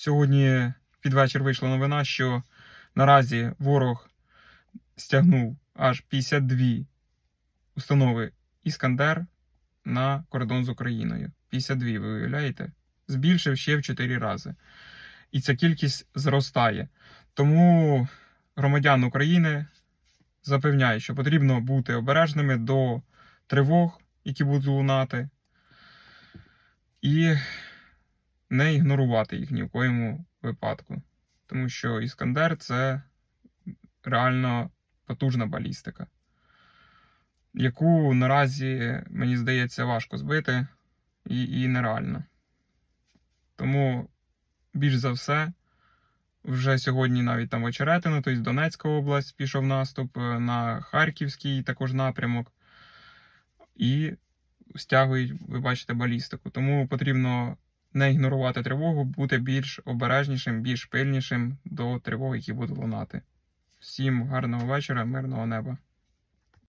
Сьогодні під вечір вийшла новина, що наразі ворог стягнув аж 52 установи Іскандер на кордон з Україною. 52, ви уявляєте? Збільшив ще в 4 рази. І ця кількість зростає. Тому громадян України запевняю, що потрібно бути обережними до тривог, які будуть лунати, і не ігнорувати їх ні в коєму випадку. Тому що Іскандер це реально потужна балістика, яку наразі, мені здається, важко збити і, і нереально. Тому більш за все, вже сьогодні навіть там Очеретина, тобто Донецька область пішов наступ е, на Харківський також напрямок. І стягують, ви бачите, балістику. Тому потрібно не ігнорувати тривогу, бути більш обережнішим, більш пильнішим до тривог, які будуть лунати. Всім гарного вечора, мирного неба.